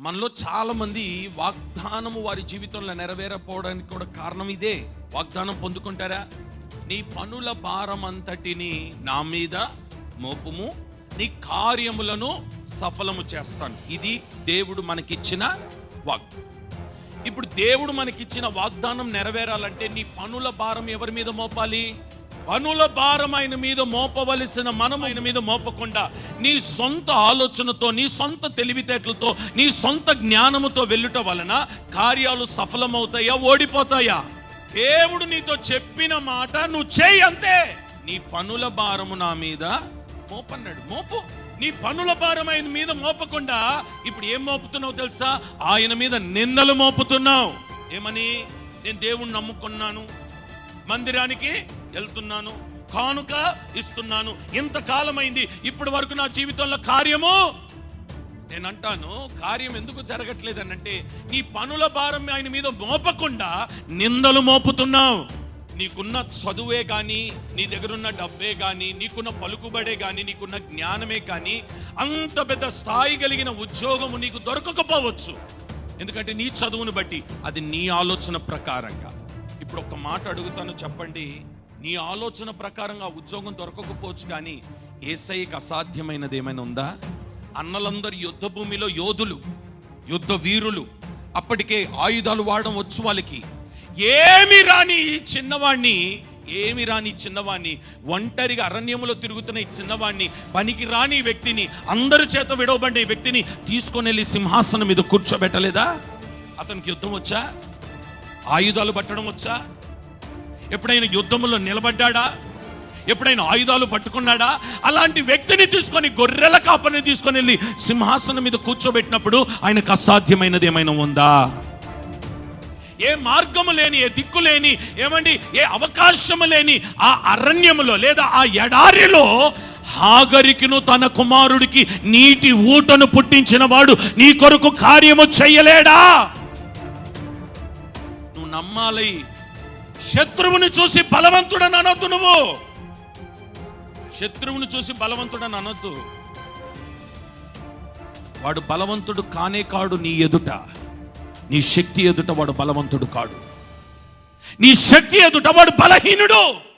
మనలో చాలామంది వాగ్దానము వారి జీవితంలో నెరవేరపోవడానికి కూడా కారణం ఇదే. వాగ్దానం పొందుకుంటారా? నీ పనుల భారం అంతటిని నా మీద మోపుము నీ కార్యములను సఫలము చేస్తాను. ఇది దేవుడు మనకిచ్చిన వాగ్దానం. ఇప్పుడు దేవుడు మనకిచ్చిన వాగ్దానం నెరవేరాలంటే నీ పనుల భారం ఎవరి మీద మోపాలి? పనుల భారం ఆయన మీద మోపవలసిన మనం ఆయన మీద మోపకుండా నీ సొంత ఆలోచనతో నీ సొంత తెలివితేటలతో నీ సొంత జ్ఞానముతో వెళ్ళుట వలన కార్యాలు సఫలమవుతాయా ఓడిపోతాయా? దేవుడు నీతో చెప్పిన మాట నువ్వు చేయి అంతే. నీ పనుల భారము నా మీద మోపన్నాడు. మోపు. నీ పనుల భారం ఆయన మీద మోపకుండా ఇప్పుడు ఏం మోపుతున్నావు తెలుసా? ఆయన మీద నిందలు మోపుతున్నావు. ఏమని? నేను దేవుణ్ణి నమ్ముకున్నాను. మందిరానికి వెళ్తున్నాను. కానుక ఇస్తున్నాను. ఇంతకాలమైంది ఇప్పటి వరకు నా జీవితంలో కార్యము నేను అంటాను కార్యం ఎందుకు జరగట్లేదనంటే నీ పనుల భారం ఆయన మీద మోపకుండా నిందలు మోపుతున్నావు. నీకున్న చదువే కానీ నీ దగ్గరున్న డబ్బే కానీ నీకున్న పలుకుబడే కానీ నీకున్న జ్ఞానమే కానీ అంత పెద్ద స్థాయి కలిగిన ఉద్యోగము నీకు దొరకకపోవచ్చు. ఎందుకంటే నీ చదువును బట్టి అది నీ ఆలోచన ప్రకారంగా. ఇప్పుడు ఒక మాట అడుగుతాను చెప్పండి. నీ ఆలోచన ప్రకారంగా ఉద్యోగం దొరకకపోవచ్చు కానీ ఏసైకి అసాధ్యమైనది ఏమైనా ఉందా? అన్నలందరూ యుద్ధ భూమిలో యోధులు యుద్ధ వీరులు అప్పటికే ఆయుధాలు వాడడం వచ్చు వాళ్ళకి. ఏమి రాని ఈ చిన్నవాణ్ణి ఏమి రాని చిన్నవాణ్ణి ఒంటరిగా అరణ్యములో తిరుగుతున్న ఈ చిన్నవాణ్ణి పనికి రాని వ్యక్తిని అందరి చేత విడవబడిన ఈ వ్యక్తిని తీసుకొని వెళ్ళి సింహాసనం మీద కూర్చోబెట్టలేదా? అతనికి యుద్ధం వచ్చా? ఆయుధాలు పట్టడం వచ్చా? ఎప్పుడైనా యుద్ధంలో నిలబడ్డాడా? ఎప్పుడైనా ఆయుధాలు పట్టుకున్నాడా? అలాంటి వ్యక్తిని తీసుకొని గొర్రెల కాపని తీసుకొని వెళ్ళి సింహాసనం మీద కూర్చోబెట్టినప్పుడు ఆయనకు అసాధ్యమైనది ఏమైనా ఉందా? ఏ మార్గము లేని ఏ దిక్కు లేని ఏమండి ఏ అవకాశము లేని ఆ అరణ్యములో లేదా ఆ ఎడారిలో హాగరికిను తన కుమారుడికి నీటి ఊటను పుట్టించిన వాడు నీ కొరకు కార్యము చెయ్యలేడా నమ్మాలి. శత్రువుని చూసి బలవంతుడని అనొద్దు నువ్వు. శత్రువుని చూసి బలవంతుడని అనొద్దు. వాడు బలవంతుడు కానే కాడు నీ ఎదుట. నీ శక్తి ఎదుట వాడు బలవంతుడు కాడు. నీ శక్తి ఎదుట వాడు బలహీనుడు.